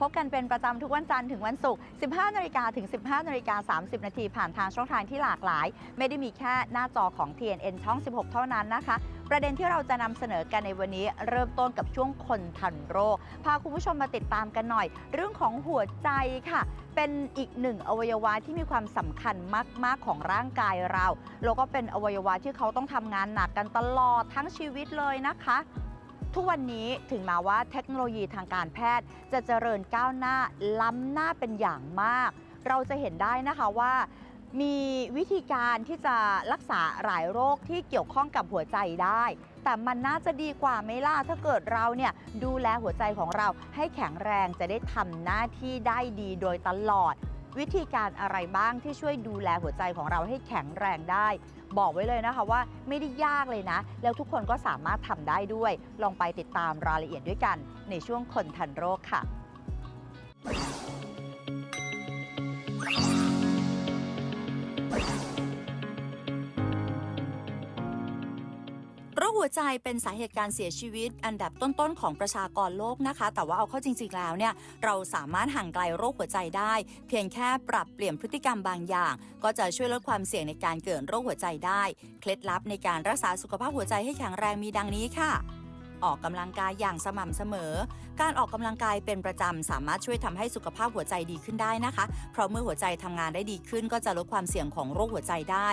พบกันเป็นประจำทุกวันจันทร์ถึงวันศุกร์ 15 นาฬิกาถึง 15 นาฬิกา 30 นาทีผ่านทางช่องทางที่หลากหลาย ไม่ได้มีแค่หน้าจอของ TNN ช่อง 16 เท่านั้นนะคะ ประเด็นที่เราจะนำเสนอกันในวันนี้เริ่มต้นกับช่วงคนทันโรค พาคุณผู้ชมมาติดตามกันหน่อย เรื่องของหัวใจค่ะเป็นอีกหนึ่งอวัยวะที่มีความสำคัญมาก ๆ ของร่างกายเรา แล้วก็เป็นอวัยวะที่เขาต้องทำงานหนักกันตลอดทั้งชีวิตเลยนะคะ ทุกวันนี้ถึงแม้ว่าเทคโนโลยีทางการแพทย์ จะเจริญก้าวหน้าล้ำหน้าเป็นอย่างมาก เราจะเห็นได้นะคะว่ามีวิธีการที่จะรักษาหลายโรคที่เกี่ยวข้องกับหัวใจได้ แต่มันน่าจะดีกว่าไหมล่ะ ถ้าเกิดเราเนี่ยดูแลหัวใจของเราให้แข็งแรงจะได้ทำหน้าที่ได้ดีโดยตลอด วิธีการอะไรบ้างที่ช่วยดูแลหัวใจของเราให้แข็งแรงได้ บอกไว้เลยนะคะว่าไม่ได้ยากเลยนะ แล้วทุกคนก็สามารถทำได้ด้วย ลองไปติดตามรายละเอียดด้วยกันในช่วงคนทันโรคค่ะ หัวใจเป็นสาเหตุการเสียชีวิต อันดับต้นๆของประชากรโลกนะคะ แต่ว่าเอาเข้าจริงๆแล้วเนี่ยเราสามารถห่างไกลโรคหัวใจได้ เพียงแค่ปรับเปลี่ยนพฤติกรรมบางอย่าง ก็จะช่วยลดความเสี่ยงในการเกิดโรคหัวใจได้ เคล็ดลับในการรักษาสุขภาพหัวใจให้แข็งแรงมีดังนี้ค่ะออกกำลังกายอย่างสม่ำเสมอ การออกกำลังกายเป็นประจำสามารถช่วยทำให้สุขภาพหัวใจดีขึ้นได้นะคะ เพราะเมื่อหัวใจทำงานได้ดีขึ้น ก็จะลดความเสี่ยงของโรคหัวใจได้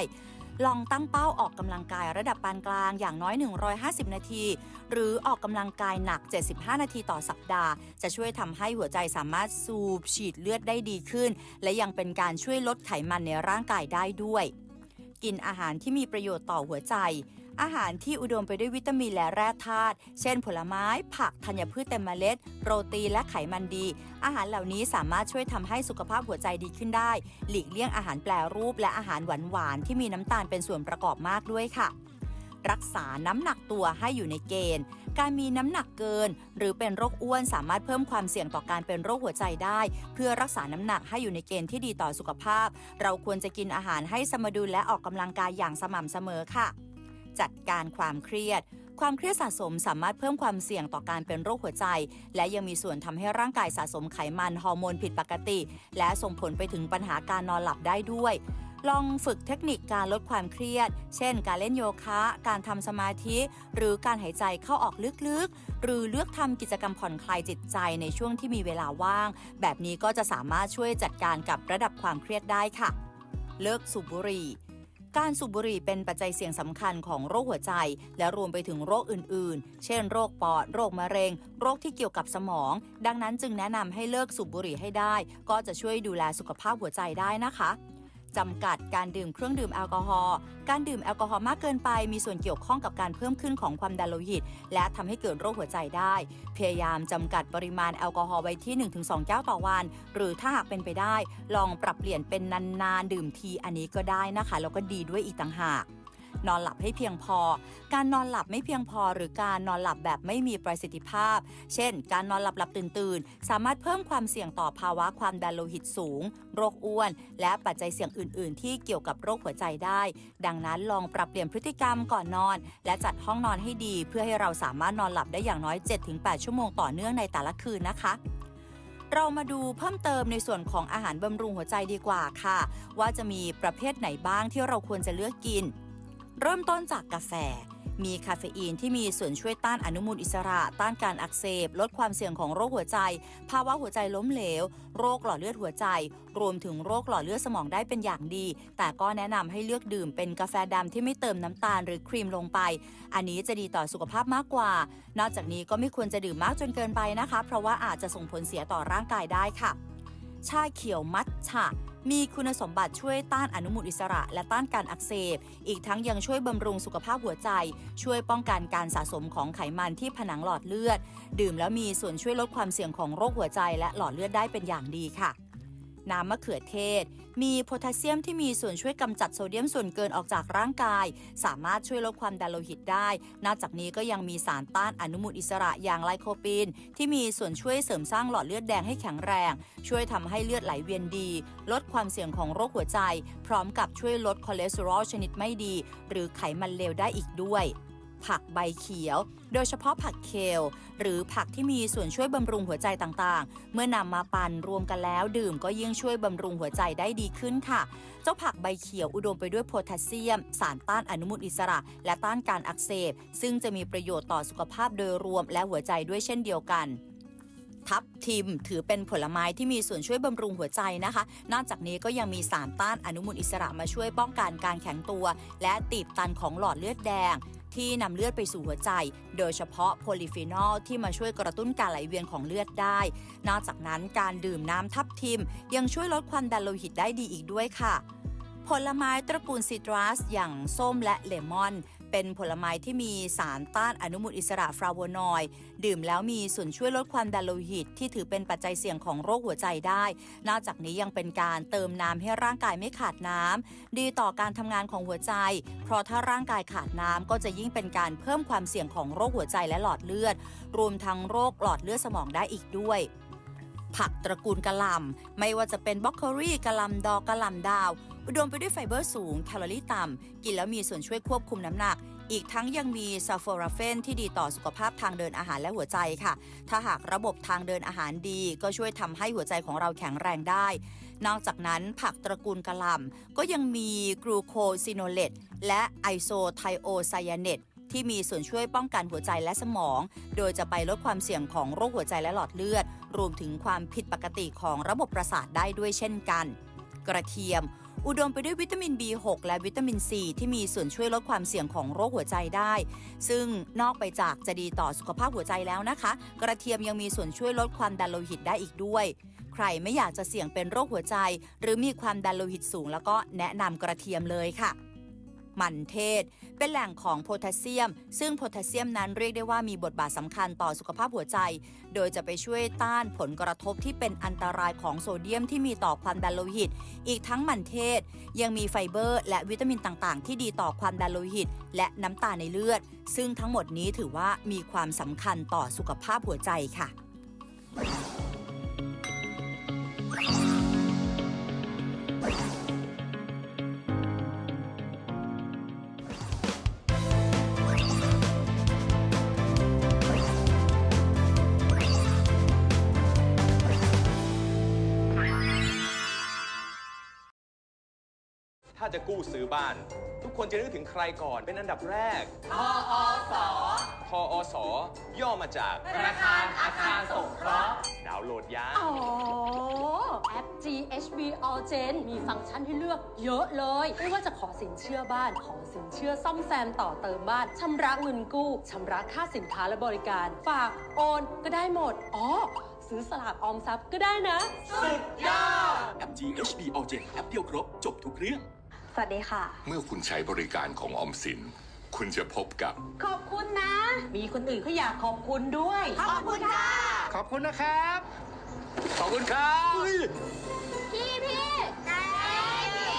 ลองตั้งเป้าออกกำลังกายระดับปานกลางอย่างน้อย 150 นาที หรือออกกำลังกายหนัก 75 นาทีต่อสัปดาห์ จะช่วยทำให้หัวใจสามารถสูบฉีดเลือดได้ดีขึ้น และยังเป็นการช่วยลดไขมันในร่างกายได้ด้วย กินอาหารที่มีประโยชน์ต่อหัวใจ อาหารที่อุดมไปด้วยวิตามินและแร่ธาตุ เช่น ผลไม้ ผัก ธัญพืชเต็มเมล็ดโรตีและไขมันดี อาหารเหล่านี้สามารถช่วยทำให้สุขภาพหัวใจดีขึ้นได้ หลีกเลี่ยงอาหารแปรรูป และอาหารหวานๆที่มีน้ำตาลเป็นส่วนประกอบมากด้วยค่ะ รักษาน้ำหนักตัวให้อยู่ในเกณฑ์ การมีน้ำหนักเกิน หรือเป็นโรคอ้วนสามารถเพิ่มความเสี่ยงต่อการเป็นโรคหัวใจได้ เพื่อรักษาน้ำหนักให้อยู่ในเกณฑ์ที่ดีต่อสุขภาพ เราควรจะกินอาหารให้สมดุลและออกกำลังกายอย่างสม่ำเสมอค่ะ จัดการความเครียด ความเครียดสะสมสามารถเพิ่มความเสี่ยงต่อการเป็นโรคหัวใจ และยังมีส่วนทำให้ร่างกายสะสมไขมันฮอร์โมนผิดปกติ และส่งผลไปถึงปัญหาการนอนหลับได้ด้วย ลองฝึกเทคนิคการลดความเครียด เช่น การเล่นโยคะ การทำสมาธิ หรือการหายใจเข้าออกลึกๆ หรือเลือกทำกิจกรรมผ่อนคลายจิตใจในช่วงที่มีเวลาว่าง แบบนี้ก็จะสามารถช่วยจัดการกับระดับความเครียดได้ค่ะ เลิกสูบบุหรี่ การสูบบุหรี่เป็นปัจจัยเสี่ยงสำคัญของโรคหัวใจ และรวมไปถึงโรคอื่นๆ เช่นโรคปอด โรคมะเร็ง โรคที่เกี่ยวกับสมอง ดังนั้นจึงแนะนำให้เลิกสูบบุหรี่ให้ได้ ก็จะช่วยดูแลสุขภาพหัวใจได้นะคะ จำกัดการดื่มเครื่องดื่มแอลกอฮอล์การดื่มแอลกอฮอล์มากเกินไป มีส่วนเกี่ยวข้องกับการเพิ่มขึ้นของความดันโลหิต และทำให้เกิดโรคหัวใจได้ พยายามจำกัดปริมาณแอลกอฮอล์ไว้ที่ 1-2 แก้วต่อวัน หรือถ้าหากเป็นไปได้ ลองปรับเปลี่ยนเป็นนานๆดื่มทีอันนี้ก็ได้นะคะแล้วก็ดีด้วยอีกต่างหาก นอนหลับให้เพียงพอ การนอนหลับไม่เพียงพอ หรือการนอนหลับแบบไม่มีประสิทธิภาพ เช่น การนอนหลับหลับตื่นตื่นสามารถเพิ่มความเสี่ยงต่อภาวะความดันโลหิตสูง โรคอ้วน และปัจจัยเสี่ยงอื่น ๆ ที่เกี่ยวกับโรคหัวใจได้ ดังนั้นลองปรับเปลี่ยนพฤติกรรมก่อนนอน และจัดห้องนอนให้ดี เพื่อให้เราสามารถนอนหลับได้อย่างน้อย 7-8 ชั่วโมงต่อเนื่องในแต่ละคืนนะคะเรามาดูเพิ่มเติมในส่วนของอาหารบำรุงหัวใจดีกว่าค่ะ ว่าจะมีประเภทไหนบ้างที่เราควรจะเลือกกิน เริ่มต้นจากกาแฟ มีคาเฟอีนที่มีส่วนช่วยต้านอนุมูลอิสระ ต้านการอักเสบ ลดความเสี่ยงของโรคหัวใจ ภาวะหัวใจล้มเหลว โรคหลอดเลือดหัวใจ รวมถึงโรคหลอดเลือดสมองได้เป็นอย่างดี แต่ก็แนะนำให้เลือกดื่มเป็นกาแฟดำที่ไม่เติมน้ำตาลหรือครีมลงไป อันนี้จะดีต่อสุขภาพมากกว่า นอกจากนี้ก็ไม่ควรจะดื่มมากจนเกินไปนะคะ เพราะว่าอาจจะส่งผลเสียต่อร่างกายได้ค่ะ ชาเขียวมัทฉะมีคุณสมบัติช่วยต้านอนุมูลอิสระ และต้านการอักเสบ อีกทั้งยังช่วยบำรุงสุขภาพหัวใจ ช่วยป้องกันการสะสมของไขมันที่ผนังหลอดเลือด ดื่มแล้วมีส่วนช่วยลดความเสี่ยงของโรคหัวใจและหลอดเลือดได้เป็นอย่างดีค่ะ น้ำมะเขือเทศ มีโพแทสเซียมที่มีส่วนช่วยกำจัดโซเดียมส่วนเกินออกจากร่างกาย สามารถช่วยลดความดันโลหิตได้ นอกจากนี้ก็ยังมีสารต้านอนุมูลอิสระอย่างไลโคปีน ที่มีส่วนช่วยเสริมสร้างหลอดเลือดแดงให้แข็งแรง ช่วยทำให้เลือดไหลเวียนดี ลดความเสี่ยงของโรคหัวใจ พร้อมกับช่วยลดคอเลสเตอรอลชนิดไม่ดี หรือไขมันเลวได้อีกด้วย ผักใบเขียว โดยเฉพาะผักเคล หรือผักที่มีส่วนช่วยบำรุงหัวใจต่างๆ เมื่อนำมาปั่นรวมกันแล้วดื่มก็ยิ่งช่วยบำรุงหัวใจได้ดีขึ้นค่ะ เจ้าผักใบเขียวอุดมไปด้วยโพแทสเซียม สารต้านอนุมูลอิสระ และต้านการอักเสบ ซึ่งจะมีประโยชน์ต่อสุขภาพโดยรวมและหัวใจด้วยเช่นเดียวกันทับทิมถือเป็นผลไม้ที่มีส่วนช่วยบำรุงหัวใจนะคะ นอกจากนี้ก็ยังมีสารต้านอนุมูลอิสระมาช่วยป้องกันการแข็งตัว และตีบตันของหลอดเลือดแดง ที่นำเลือดไปสู่หัวใจ โดยเฉพาะโพลิฟีนอลที่มาช่วยกระตุ้นการไหลเวียนของเลือดได้ นอกจากนั้นการดื่มน้ำทับทิม ยังช่วยลดความดันโลหิตได้ดีอีกด้วยค่ะ ผลไม้ตระกูลซิตรัสอย่างส้มและเลมอน เป็นผลไม้ที่มีสารต้านอนุมูลอิสระฟลาโวนอยด์ดื่มแล้วมีส่วนช่วยลดความดันโลหิต ที่ถือเป็นปัจจัยเสี่ยงของโรคหัวใจได้ นอกจากนี้ยังเป็นการเติมน้ำให้ร่างกายไม่ขาดน้ำดีต่อการทำงานของหัวใจ เพราะถ้าร่างกายขาดน้ำก็จะยิ่งเป็นการเพิ่มความเสี่ยงของโรคหัวใจและหลอดเลือด รวมทั้งโรคหลอดเลือดสมองได้อีกด้วยผักตระกูลกะหล่ำไม่ว่าจะเป็นบล็อกโครี่กะหล่ำดอกกะหล่ำดาว อุดมไปด้วยไฟเบอร์สูง แคลอรี่ต่ำ กินแล้วมีส่วนช่วยควบคุมน้ำหนัก อีกทั้งยังมีซัลโฟราเฟนที่ดีต่อสุขภาพทางเดินอาหารและหัวใจค่ะ ถ้าหากระบบทางเดินอาหารดี ก็ช่วยทำให้หัวใจของเราแข็งแรงได้ นอกจากนั้นผักตระกูลกะหล่ำก็ยังมีกรูโคซิโนเลตและไอโซไทโอไซยาเนตที่มีส่วนช่วยป้องกันหัวใจและสมอง โดยจะไปลดความเสี่ยงของโรคหัวใจและหลอดเลือด รวมถึงความผิดปกติของระบบประสาทได้ด้วยเช่นกัน กระเทียม อุดมไปด้วยวิตามิน B6 และวิตามิน C ที่มีส่วนช่วยลดความเสี่ยงของโรคหัวใจได้ ซึ่งนอกไปจากจะดีต่อสุขภาพหัวใจแล้วนะคะ กระเทียมยังมีส่วนช่วยลดความดันโลหิตได้อีกด้วย ใครไม่อยากจะเสี่ยงเป็นโรคหัวใจ หรือมีความดันโลหิตสูง แล้วก็แนะนำกระเทียมเลยค่ะ มันเทศ เป็นแหล่งของโพแทสเซียม ซึ่งโพแทสเซียมนั้นเรียกได้ว่ามีบทบาทสำคัญต่อสุขภาพหัวใจ โดยจะไปช่วยต้านผลกระทบที่เป็นอันตรายของโซเดียมที่มีต่อความดันโลหิต อีกทั้งมันเทศ ยังมีไฟเบอร์ และวิตามินต่างๆ ที่ดีต่อความดันโลหิต และน้ำตาลในเลือด ซึ่งทั้งหมดนี้ถือว่ามีความสำคัญต่อสุขภาพหัวใจค่ะ ถ้าจะกู้ซื้อบ้าน ทุกคนจะนึกถึงใครก่อนเป็นอันดับแรก ทออสทออสย่อมาจาก ธนาคารอาคารสงเคราะห์ ดาวน์โหลดยาอ๋อ แอป GHB All Gen มีฟังก์ชันให้เลือกเยอะเลย ไม่ว่าจะขอสินเชื่อบ้าน ขอสินเชื่อซ่อมแซมต่อเติมบ้าน ชำระเงินกู้ ชำระค่าสินค้าและบริการ ฝากโอนก็ได้หมด อ๋อ ซื้อสลากออมทรัพย์ก็ได้นะแอป GHB All Gen แอปเดียวครบ จบทุกเรื่อง สวัสดีค่ะ เมื่อคุณใช้บริการของออมสิน คุณจะพบกับ ขอบคุณนะ มีคนอื่นเขาอยากขอบคุณด้วย ขอบคุณค่ะ ขอบคุณนะครับ ขอบคุณครับพี่พี่แตพี่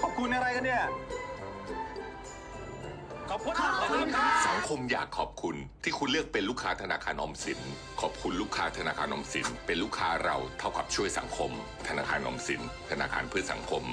ขอบคุณอะไรกันเนี่ย ขอบคุณขอบคุณครับสังคมอยากขอบคุณที่คุณเลือกเป็นลูกค้าธนาคารออมสิน ขอบคุณลูกค้าธนาคารออมสิน เป็นลูกค้าเราเท่ากับช่วยสังคม ธนาคารออมสิน ธนาคารเพื่อสังคม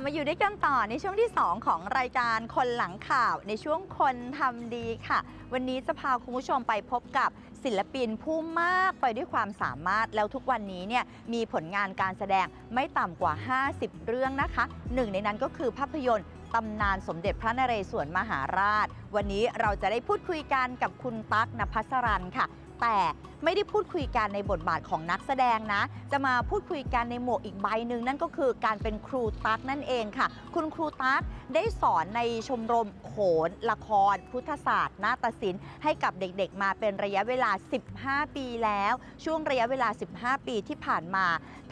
บมาอยู่ด้วยกันต่อในช่วงที่ 2 ของรายการคนหลังข่าวในช่วงคนทำดีค่ะ วันนี้จะพาคุณผู้ชมไปพบกับศิลปินผู้มากไปด้วยความสามารถแล้วทุกวันนี้เนี่ยมีผลงานการแสดงไม่ต่ำกว่า 50 เรื่องนะคะ หนึ่งในนั้นก็คือภาพยนตร์ตำนานสมเด็จพระนเรศวรมหาราช วันนี้เราจะได้พูดคุยกันกับคุณตั๊กนภัสรันค่ะ แต่ไม่ได้พูดคุยกันในบทบาทของนักแสดงนะ จะมาพูดคุยกันในหมวกอีกใบหนึ่งนั่นก็คือการเป็นครูตั๊กนั่นเองค่ะ คุณครูตั๊กได้สอนในชมรมโขน ละคร พุทธศาสตร์นาฏศิลป์ให้กับเด็กๆ มาเป็นระยะเวลา 15 ปีแล้ว ช่วงระยะเวลา 15 ปีที่ผ่านมา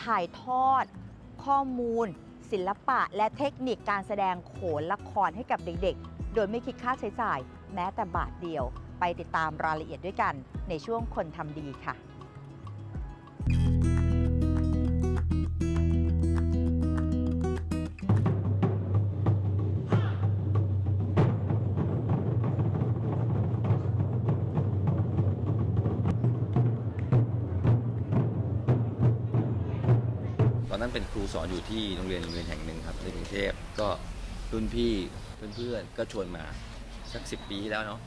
ถ่ายทอดข้อมูล ศิลปะ และเทคนิคการแสดงโขนละครให้กับเด็กๆ โดยไม่คิดค่าใช้จ่ายแม้แต่บาทเดียว ไปติดตามรายละเอียดด้วยกันในช่วงคนทำดีค่ะตอนนั้นเป็นครูสอนอยู่ที่โรงเรียนโรงเรียนแห่งหนึ่งครับในกรุงเทพก็รุ่นพี่เพื่อนๆก็ชวนมาสักสิบปีที่แล้วเนาะ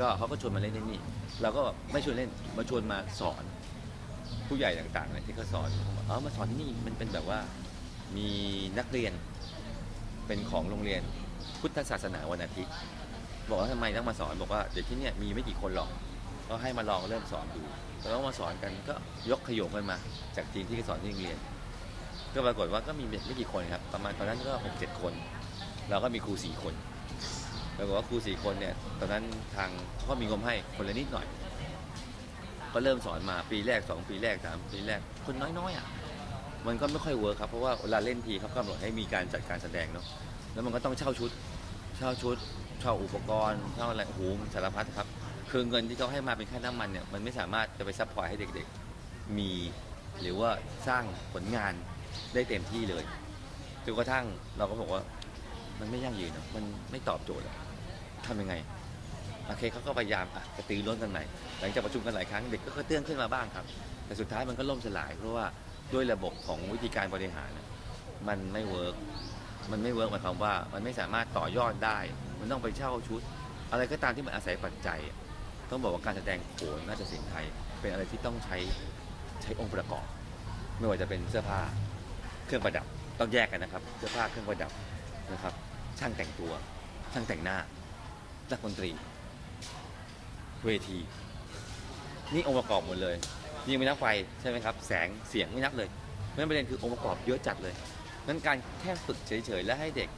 ก็เขาก็ชวนมาเล่นที่นี่ เราก็ไม่ชวนเล่นมาชวนมาสอน ผู้ใหญ่ต่างๆเนี่ยที่เขาสอนเขาบอกเออมาสอนที่นี่มันเป็นแบบว่ามีนักเรียนเป็นของโรงเรียนพุทธศาสนาวันอาทิตย์ บอกว่าทำไมต้องมาสอนบอกว่าเดี๋ยวที่เนี่ยมีไม่กี่คนหรอกก็ให้มาลองเริ่มสอนดูแล้วมาสอนกันก็ยกขยงกันมา จากทีมที่สอนที่โรงเรียน ก็ปรากฏว่าก็มีไม่กี่คนครับ ประมาณตอนนั้นก็หกเจ็ดคน เราก็มีครูสี่คน ปรากฏว่าครูสี่คนเนี่ยตอนนั้นทางเขาก็มีงบให้คนละนิดหน่อย ก็เริ่มสอนมาปีแรกสองปีแรกสามปีแรกคนน้อยๆอะมันก็ไม่ค่อยเวิร์คครับเพราะว่าเวลาเล่นทีเขากำหนดให้มีการจัดการแสดงเนาะแล้วมันก็ต้องเช่าชุด เช่าชุด เช่าอุปกรณ์เช่าอะไรโอ้โหมันสารพัดครับคือเงินที่เขาให้มาเป็นค่าน้ำมันเนี่ยมันไม่สามารถจะไปซัพพอร์ตให้เด็กๆ มีหรือว่าสร้างผลงานได้เต็มที่เลยจนกระทั่งเราก็บอกว่า มันไม่ยั่งยืนเนอะมันไม่ตอบโจทย์อะทำยังไงโอเคเขาก็พยายามอะกระตือร้นกันใหม่หลังจากประชุมกันหลายครั้งเด็กก็กระเตื้องขึ้นมาบ้างครับ แต่สุดท้ายมันก็ล่มสลาย เพราะว่าด้วยระบบของวิธีการบริหารน่ะมันไม่เวิร์กมันไม่เวิร์กหมายความว่า มันไม่สามารถต่อยอดได้ มันต้องไปเช่าชุด อะไรก็ตามที่มันอาศัยปัจจัยต้องบอกว่าการแสดงโขนน่าจะศิลป์ไทย เป็นอะไรที่ต้องใช้ใช้องค์ประกอบ ไม่ว่าจะเป็นเสื้อผ้าเครื่องประดับต้องแยกกันนะครับ เสื้อผ้าเครื่องประดับนะครับ ช่างแต่งตัว ช่างแต่งหน้านักดนตรี เวที นี่องค์ประกอบหมดเลยนี่ไม่นับไฟใช่ไหมครับ แสงเสียงไม่นับเลยเพราะฉะนั้นประเด็นคือองค์ประกอบเยอะจัดเลยนั้นการแค่ฝึกเฉยๆและให้เด็ก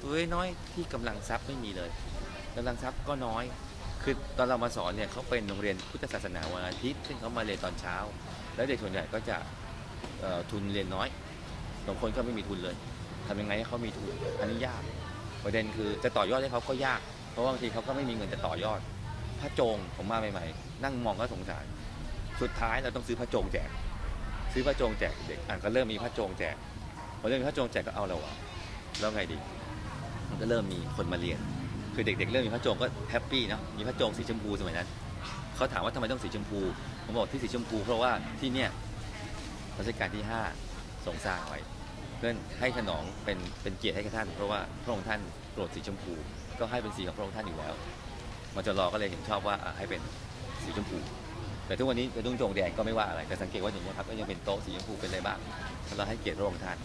ตัวน้อยที่กำลังทรัพย์ไม่มีเลยกำลังทรัพย์ก็น้อย คือตอนเรามาสอนเนี่ยเขาเป็นโรงเรียนพุทธศาสนาวันอาทิตย์ซึ่งเขามาเรียนตอนเช้า แล้วเด็กส่วนใหญ่ก็จะทุนเรียนน้อยบางคนก็ไม่มีทุนเลย ทำยังไงให้เขามีทุนอันนี้ยาก ประเด็นคือจะต่อยอดให้เขาก็ยาก เพราะว่าบางทีเขาก็ไม่มีเงินจะต่อยอดพระโจงผมมาใหม่ๆ นั่งมองก็สงสาร สุดท้ายเราต้องซื้อพระโจงแจก ซื้อพระโจงแจกเด็กอะก็เริ่มมีพระโจงแจกพอเริ่มมีพระโจงแจกก็เอาเราอะแล้วไงดีมันก็เริ่มมีคนมาเรียน คือเด็ก ๆ เริ่มมีพระโจงก็แฮปปี้เนาะมีพระโจงสีชมพูสมัยนั้นเขาถามว่าทำไมต้องสีชมพูผมบอกที่สีชมพู เพราะว่าที่เนี่ยรัชกาลที่ 5 ทรงสร้างไว้ เพื่อให้ขนองเป็นเป็นเกียรติให้กับท่าน เพราะว่าพระองค์ท่านโปรดสีชมพู ก็ให้เป็นสีของพระองค์ท่านอยู่แล้วมจรก็เลยเห็นชอบว่าอะให้เป็นสีชมพู แต่ทุกวันนี้เป็นตุ้งโจงแดงก็ไม่ว่าอะไร แต่สังเกตว่าอย่างนี้ยครับก็ยังเป็นโต๊ะสีชมพูเป็นอะไรบ้างเราให้เกียรติพระองค์ท่าน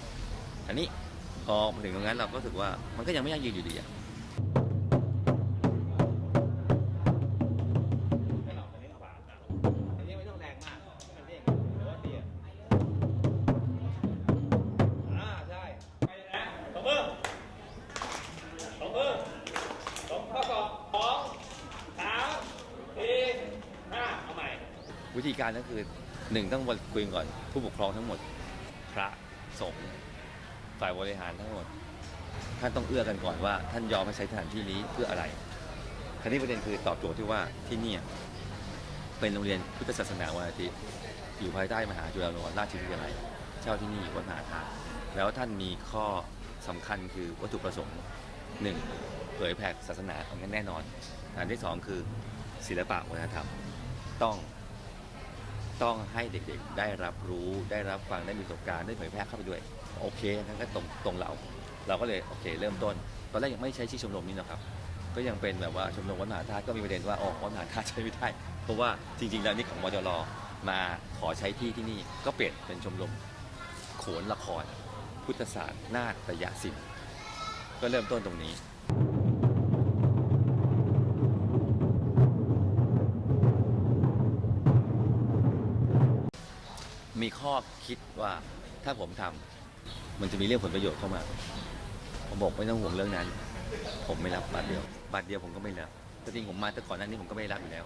อันนี้พอมาถึงตรงนั้นเราก็รู้สึกว่ามันก็ยังไม่ยั่งยืนอยู่ดีอะ วิธีการก็คือหนึ่งต้องคุยกันก่อน ผู้ปกครองทั้งหมด พระสงฆ์ฝ่ายบริหารทั้งหมด ท่านต้องเอื้อกันก่อนว่า ท่านยอมให้ใช้สถานที่นี้เพื่ออะไรคราวนี้ประเด็นคือตอบโจทย์ที่ว่าที่นี่เป็นโรงเรียนพุทธศาสนาวันอาทิตย์อยู่ภายใต้มหาจุฬาลงกรณราชวิทยาลัยเช่าที่นี่วัดมหาธาตุแล้วท่านมีข้อสำคัญคือวัตถุประสงค์หนึ่งเผยแผ่ศาสนาอันนั้นแน่นอนอันที่สองคือศิลปะวัฒนธรรมต้อง ต้องให้เด็กๆ ได้รับรู้ได้รับฟังได้มีประสบการณ์ได้เผยแพร่เข้าไปด้วย โอเคงั้นก็ตรงตรงเรา เราก็เลยโอเค เริ่มต้น ตอนแรกยังไม่ใช้ชื่อชมรมนี้นะครับ ก็ยังเป็นแบบว่าชมรมวัดมหาธาตุก็มีประเด็นว่าอ๋อวัดมหาธาตุใช้ไม่ได้ เพราะว่าจริงๆแล้วนี่ของมจรมาขอใช้ที่ที่นี่ก็เปลี่ยนเป็นชมรมโขนละคร พุทธศาสตร์นาฏยศิลป์ก็เริ่มต้นตรงนี้ มีข้อคิดว่าถ้าผมทำมันจะมีเรื่องผลประโยชน์เข้ามา ผมบอกไม่ต้องห่วงเรื่องนั้น ผมไม่รับบาทเดียวบาทเดียวผมก็ไม่รับแต่จริงผมมาแต่ก่อนหน้านี้ผมก็ไม่รับอยู่แล้ว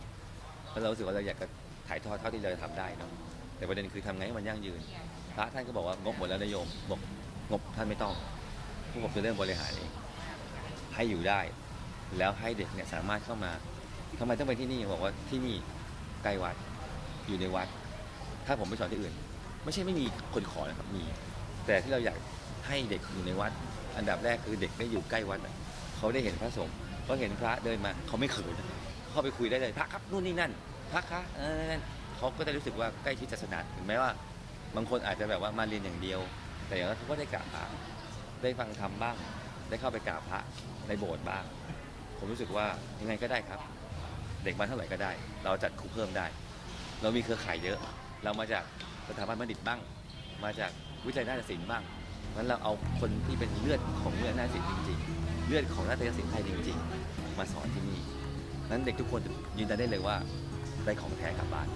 เพราะเรารู้สึกว่าเราอยากจะถ่ายทอดเท่าที่เราจะทำได้เนาะแต่ประเด็นคือทำไงให้มันยั่งยืนพระท่านก็บอกว่างบหมดแล้วนายโยมบอกงบท่านไม่ต้องพวกผมจะเริ่มบริหารเองให้อยู่ได้ แล้วให้เด็กเนี่ยสามารถเข้ามาทำไมต้องไปที่นี่บอกว่าที่นี่ใกล้วัดอยู่ในวัด ถ้าผมไปสอนที่อื่น ไม่ใช่ไม่มีคนขอนะครับมี แต่ที่เราอยากให้เด็กอยู่ในวัด อันดับแรกคือเด็กได้อยู่ใกล้วัดอะเขาได้เห็นพระสงฆ์เขาเห็นพระเดินมาเขาไม่เขินเข้าไปคุยได้เลยพระครับนู่นนี่นั่น พระคะเออนั่นเขาก็จะรู้สึกว่าใกล้ชิดศาสนาถึงแม้ว่า บางคนอาจจะแบบว่ามาเรียนอย่างเดียว แต่อย่างน้อยเขาก็ได้กราบพระได้ฟังธรรมบ้าง ได้เข้าไปกราบพระในโบสถ์บ้าง ผมรู้สึกว่ายังไงก็ได้ครับ เด็กมาเท่าไหร่ก็ได้ เราจัดครูเพิ่มได้ เรามีเครือข่ายเยอะ เรามาจาก สถาบันบัณฑิตบ้าง มาจากวิทยาลัยนาฏศิลป์บ้างงั้นเราเอาคนที่เป็นเลือดของเลือดนาฏศิลป์จริง ๆ เลือดของนาฏศิลป์ไทยจริง ๆ มาสอนที่นี่นั้นเด็กทุกคนยืนยันได้เลยว่าได้ของแท้กลับบ้าน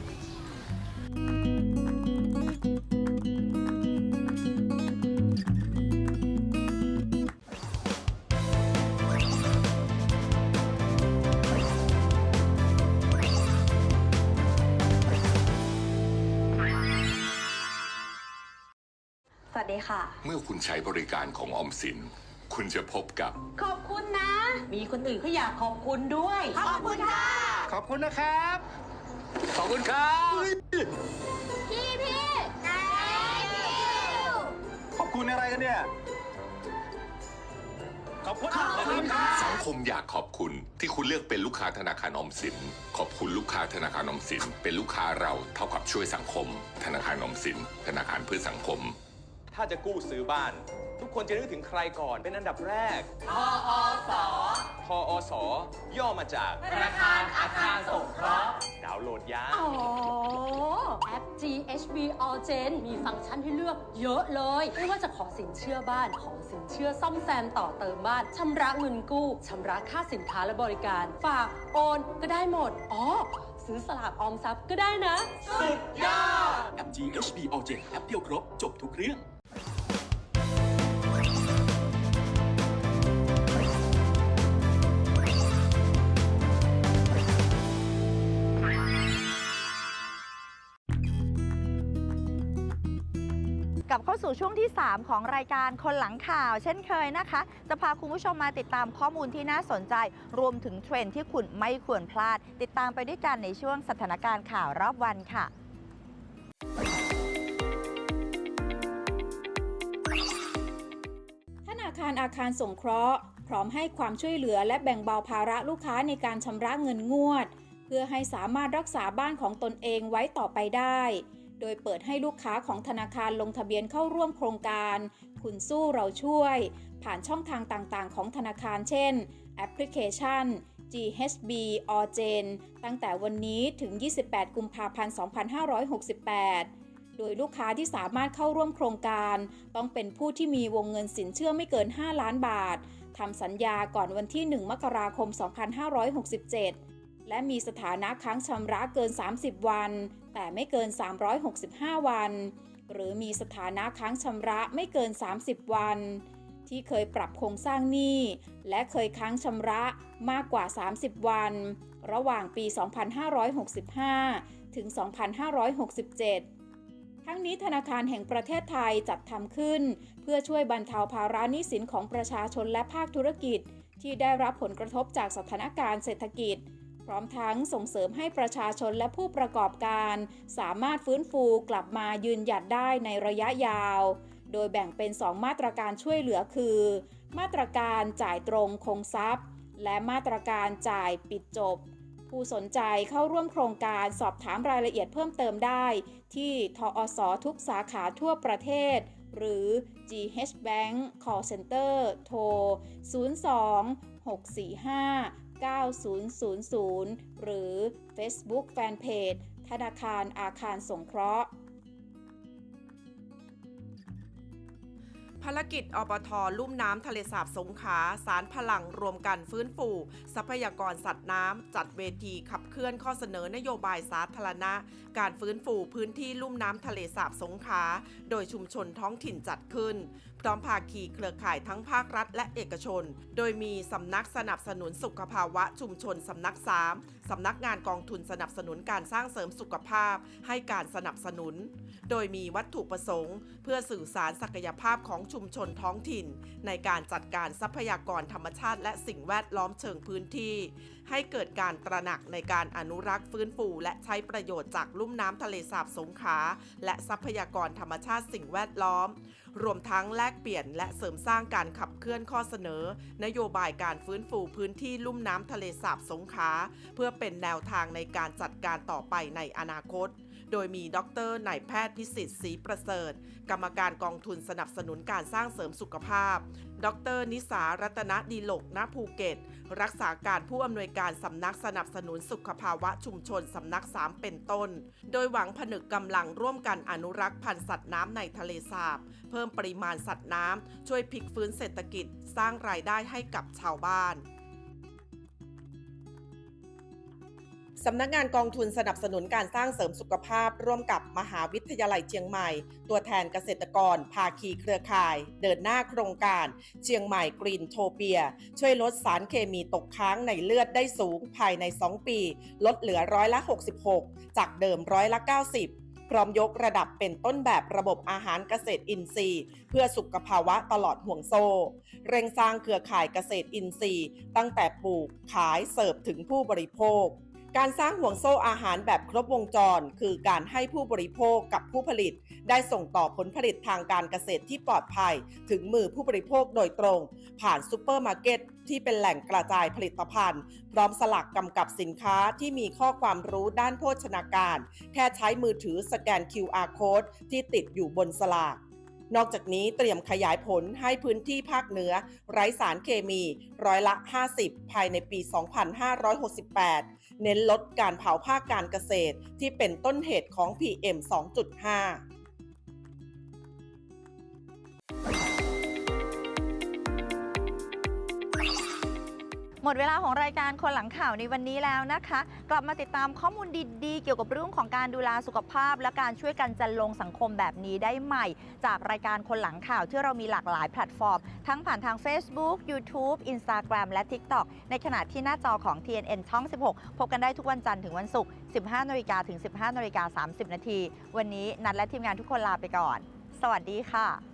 คุณใช้บริการของออมสิน คุณจะพบกับ ขอบคุณนะ มีคนอื่นเขาอยากขอบคุณด้วย ขอบคุณค่ะ ขอบคุณนะครับ ขอบคุณครับ พี่พี่นายพี่ขอบคุณอะไรกันเนี่ย ขอบคุณขอบคุณครับ สังคมอยากขอบคุณที่คุณเลือกเป็นลูกค้าธนาคารออมสิน ขอบคุณลูกค้าธนาคารออมสิน เป็นลูกค้าเราเท่ากับช่วยสังคม ธนาคารออมสิน ธนาคารเพื่อสังคม ถ้าจะกู้ซื้อบ้าน ทุกคนจะนึกถึงใครก่อนเป็นอันดับแรกทออสทออสย่อมาจากธนาคารอาคารสงเคราะห์ดาวน์โหลดยาอ๋อ แอป GHB All Gen มีฟังก์ชันให้เลือกเยอะเลย ไม่ว่าจะขอสินเชื่อบ้าน ขอสินเชื่อซ่อมแซมต่อเติมบ้าน ชำระเงินกู้ ชำระค่าสินค้าและบริการ ฝาก โอน ก็ได้หมด อ๋อ ซื้อสลากออมทรัพย์ก็ได้นะแอป GHB All Gen แอปเดียวครบ จบทุกเรื่อง สู่ช่วงที่ 3 ของรายการคนหลังข่าว เช่นเคยนะคะ จะพาคุณผู้ชมมาติดตามข้อมูลที่น่าสนใจ รวมถึงเทรนด์ที่คุณไม่ควรพลาด ติดตามไปด้วยกันในช่วงสถานการณ์ข่าวรอบวันค่ะธนาคารอาคารสงเคราะห์ พร้อมให้ความช่วยเหลือและแบ่งเบาภาระลูกค้าในการชำระเงินงวด เพื่อให้สามารถรักษาบ้านของตนเองไว้ต่อไปได้ โดยเปิดให้ลูกค้าของธนาคารลงทะเบียนเข้าร่วมโครงการ คุณสู้เราช่วย ผ่านช่องทางต่างๆ ของธนาคารเช่น แอปพลิเคชัน GHB All Gen ตั้งแต่วันนี้ถึง 28 กุมภาพันธ์ 2568 โดยลูกค้าที่สามารถเข้าร่วมโครงการ ต้องเป็นผู้ที่มีวงเงินสินเชื่อไม่เกิน 5 ล้านบาท ทำสัญญาก่อนวันที่ 1 มกราคม 2567 และมีสถานะค้างชำระเกิน 30 วัน แต่ไม่เกิน 365 วัน หรือมีสถานะค้างชำระไม่เกิน 30 วัน ที่เคยปรับโครงสร้างหนี้ และเคยค้างชำระมากกว่า 30 วัน ระหว่างปี 2565 ถึง 2567ทั้งนี้ธนาคารแห่งประเทศไทยจัดทำขึ้น เพื่อช่วยบรรเทาภาระหนี้สินของประชาชนและภาคธุรกิจ ที่ได้รับผลกระทบจากสถานการณ์เศรษฐกิจ ร้อมทั้งส่งเสริมให้ประชาชนและผู้ประกอบการ สามารถฟื้นฟูกลับมายืนหยัดได้ในระยะยาว โดยแบ่งเป็น 2 มาตรการช่วยเหลือคือ มาตรการจ่ายตรงคงทรัพย์ และมาตรการจ่ายปิดจบ ผู้สนใจเข้าร่วมโครงการสอบถามรายละเอียดเพิ่มเติมได้ ที่ทอสทุกสาขาทั่วประเทศ หรือ GH Bank Call Center โทร 02 645 9000 หรือ Facebook Fanpage ธนาคารอาคารสงเคราะห์ ภารกิจอปทลุ่มน้ำทะเลสาบสงขา สารพลังรวมกันฟื้นฟู ทรัพยากรสัตว์น้ำ จัดเวทีขับเคลื่อนข้อเสนอนโยบายสาธารณะ การฟื้นฟูพื้นที่ลุ่มน้ำทะเลสาบสงขา โดยชุมชนท้องถิ่นจัดขึ้น พร้อมภาคีเครือข่ายทั้งภาครัฐและเอกชน โดยมีสำนักสนับสนุนสุขภาวะชุมชนสำนัก3สำนักงานกองทุนสนับสนุนการสร้างเสริมสุขภาพให้การสนับสนุน โดยมีวัตถุประสงค์ เพื่อสื่อสารศักยภาพของชุมชนท้องถิ่น ในการจัดการทรัพยากรธรรมชาติและสิ่งแวดล้อมเชิงพื้นที่ ให้เกิดการตระหนักในการอนุรักษ์ฟื้นฟูและใช้ประโยชน์จากลุ่มน้ำทะเลสาบสงขลาและทรัพยากรธรรมชาติสิ่งแวดล้อม รวมทั้งแลกเปลี่ยนและเสริมสร้างการขับเคลื่อนข้อเสนอ นโยบายการฟื้นฟูพื้นที่ลุ่มน้ำทะเลสาบสงขลาเพื่อเป็นแนวทางในการจัดการต่อไปในอนาคต โดยมีดรนายแพทย์พิสิทธิ์ศรีประเสริฐ กรรมการกองทุนสนับสนุนการสร้างเสริมสุขภาพ ดรนิสารัตนดีโลกณภูเก็ต รักษาการผู้อำนวยการสำนักสนับสนุนสุขภาวะชุมชนสำนัก3เป็นต้น โดยหวังผนึกกำลังร่วมกันอนุรักษ์พันธุ์สัตว์น้ำในทะเลสาบ เพิ่มปริมาณสัตว์น้ำช่วยพลิกฟื้นเศรษฐกิจ สร้างรายได้ให้กับชาวบ้าน สำนักงานกองทุนสนับสนุนการสร้างเสริมสุขภาพ ร่วมกับมหาวิทยาลัยเชียงใหม่ ตัวแทนเกษตรกร ภาคีเครือข่าย เดินหน้าโครงการ เชียงใหม่กรีนโทเปีย ช่วยลดสารเคมีตกค้างในเลือดได้สูงภายใน 2 ปี ลดเหลือร้อยละ 66 จากเดิมร้อยละ 90พร้อมยกระดับเป็นต้นแบบระบบอาหารเกษตรอินทรีย์ เพื่อสุขภาวะตลอดห่วงโซ่ เร่งสร้างเครือข่ายเกษตรอินทรีย์ ตั้งแต่ปลูกขายเสิร์ฟถึงผู้บริโภค การสร้างห่วงโซ่อาหารแบบครบวงจร คือการให้ผู้บริโภคกับผู้ผลิต ได้ส่งต่อผลผลิตทางการเกษตรที่ปลอดภัย ถึงมือผู้บริโภคโดยตรง ผ่านซูเปอร์มาร์เก็ตที่เป็นแหล่งกระจายผลิตภัณฑ์ พร้อมสลักกำกับสินค้าที่มีข้อความรู้ด้านโภชนาการ แค่ใช้มือถือสแกน QR code ที่ติดอยู่บนสลากนอกจากนี้เตรียมขยายผลให้พื้นที่ภาคเหนือ ไร้สารเคมี ร้อยละ 50 ภายในปี 2568 เน้นลดการเผาภาคการเกษตรที่เป็นต้นเหตุของ PM 2.5 หมดเวลาของรายการคนหลังข่าวในวันนี้แล้วนะคะ กลับมาติดตามข้อมูลดีๆ เกี่ยวกับเรื่องของการดูแลสุขภาพ และการช่วยกันจันลงสังคมแบบนี้ได้ใหม่ จากรายการคนหลังข่าวที่เรามีหลากหลายแพลตฟอร์ม ทั้งผ่านทาง Facebook YouTube Instagram และ TikTok ในขณะที่หน้าจอของ TNN ช่อง 16 พบกันได้ทุกวันจันทร์ถึงวันศุกร์ 15นาฬิกาถึง 15นาฬิกา30 นาที วันนี้นัดและทีมงานทุกคนลาไปก่อน สวัสดีค่ะ